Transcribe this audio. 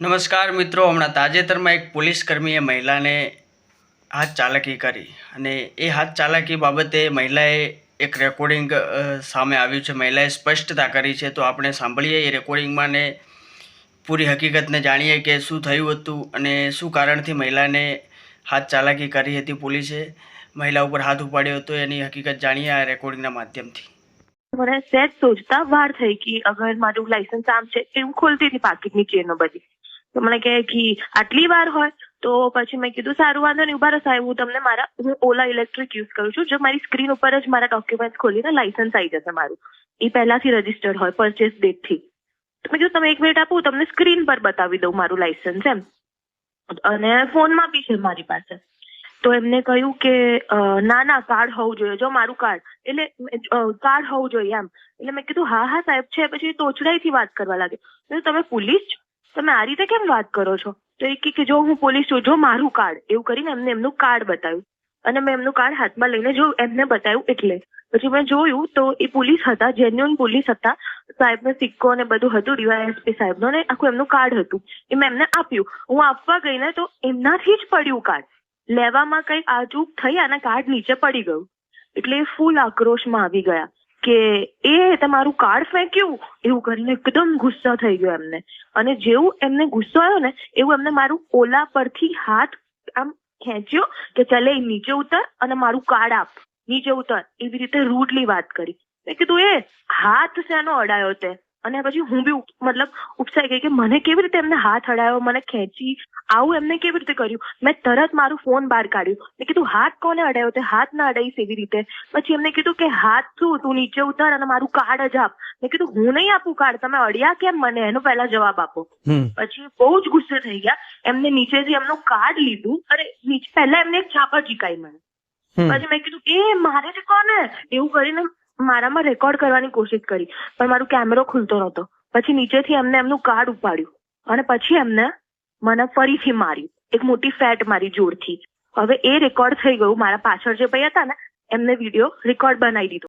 નમસ્કાર મિત્રો, હમણાં તાજેતરમાં એક પોલીસ કર્મીએ મહિલાને હાથ ચાલાકી કરી અને એ હાથ ચાલાકી બાબતે મહિલાએ એક રેકોર્ડિંગ સામે આવ્યું છે. મહિલાએ સ્પષ્ટતા કરી છે. તો આપણે સાંભળીએ એ રેકોર્ડિંગમાં ને પૂરી હકીકતને જાણીએ કે શું થયું હતું અને શું કારણથી મહિલાને હાથ ચાલાકી કરી હતી પોલીસે. મહિલા ઉપર હાથ ઉપાડ્યો હતો, એની હકીકત જાણીએ આ રેકોર્ડિંગના માધ્યમથી. મને સહેજ સોચતા વાર થઈ કે અગર મારું લાયસન્સ આમ છે એવું ખોલતી હતી પાકીટની ચેનો બધી. તો મને કહે કે આટલી વાર હોય તો પછી મેં કીધું, સારું, વાંધો નહીં, ઊભા રહો હું તમને મારા, હું ઓલા ઇલેક્ટ્રિક યુઝ કરું છું. જો મારી સ્ક્રીન ઉપર જ મારા ડોક્યુમેન્ટ ખોલીને લાયસન્સ આવી જશે મારું. એ પહેલાથી રજીસ્ટર્ડ હોય પરચેસ ડેટથી તો મેં કીધું, તમે એક મિનિટ આપો તમને સ્ક્રીન પર બતાવી દઉં મારું લાયસન્સ એમ. અને ફોનમાં બી છે મારી પાસે. તો એમને કહ્યું કે ના ના કાર્ડ હોવું જોઈએ. જો મારું કાર્ડ એટલે કાર્ડ હોવું જોઈએ એમ. એટલે મેં કીધું, હા હા, સાહેબ, છે. પછી તોછડાઈથી વાત કરવા લાગે. તમે પોલીસ છો? તમે આ રીતે કેમ વાત કરો છો? તો એ કે જો હું પોલીસ છું, જો મારું કાર્ડ, એવું કરીને એમને એમનું કાર્ડ બતાવ્યું. અને મેં એમનું કાર્ડ હાથમાં લઈને જો એમને બતાવ્યું એટલે. પછી મેં જોયું તો એ પોલીસ હતા જેન્યુઅન પોલીસ હતા. સાહેબનો સિક્કો ને બધું હતું, ડીવાયએસપી સાહેબનો ને આખું એમનું કાર્ડ હતું. એ મેં એમને આપ્યું. હું આપવા ગઈ ને તો એમનાથી જ પડ્યું કાર્ડ. લેવામાં કંઈક આજુક થઈ અને કાર્ડ નીચે પડી ગયું. એટલે એ ફૂલ આક્રોશમાં આવી ગયા. કે એ તમારું કાર્ડ ફેંક્યું? એવું કરીને એકદમ ગુસ્સો થઈ ગયો એમને. અને જેવું એમને ગુસ્સો આવ્યો ને, એવું એમને મારું ઓલા પરથી હાથ આમ ખેંચ્યો કે ચાલે નીચે ઉતર અને મારું કાર્ડ આપ. નીચે ઉતર. એવી રીતે રૂડલી વાત કરી. મેં કીધું, એ, હાથ શેનો અડાયો તે? અને પછી હું બી મતલબ ઉપસાઈ ગઈ કે મને કેવી રીતે એમને હાથ અડાયો મને ખેંચી આવું એમને કેવી રીતે કર્યું? મેં તરત મારું ફોન બહાર કાઢ્યું. મેં કીધું હાથ કોને અડાયો તે? હાથ ના અડાઈશ એવી રીતે. પછી એમને કીધું કે હાથ શું તું નીચે ઉતાર અને મારું કાર્ડ જ આપ. મેં કીધું હું નહીં આપું કાર્ડ? તમે અડ્યા કેમ મને? એનો પહેલા જવાબ આપો. પછી બહુ જ ગુસ્સે થઈ ગયા. એમને નીચેથી એમનું કાર્ડ લીધું. અને નીચે પહેલા એમને એક છાપા ચીકાઈ મને. પછી મેં કીધું એ મારે કોને? એવું કરીને મારામાં રેકોર્ડ કરવાની કોશિશ કરી, પણ મારું કેમેરો ખુલતો નહોતો. પછી નીચેથી એમને એમનું કાર્ડ ઉપાડ્યું અને પછી એમને મને ફરીથી માર્યું, એક મોટી ફેટ મારી જોરથી હવે એ રેકોર્ડ થઈ ગયું, મારા પાછળ જે ભાઈ હતા ને, એમને વીડિયો રેકોર્ડ બનાવી દીધો.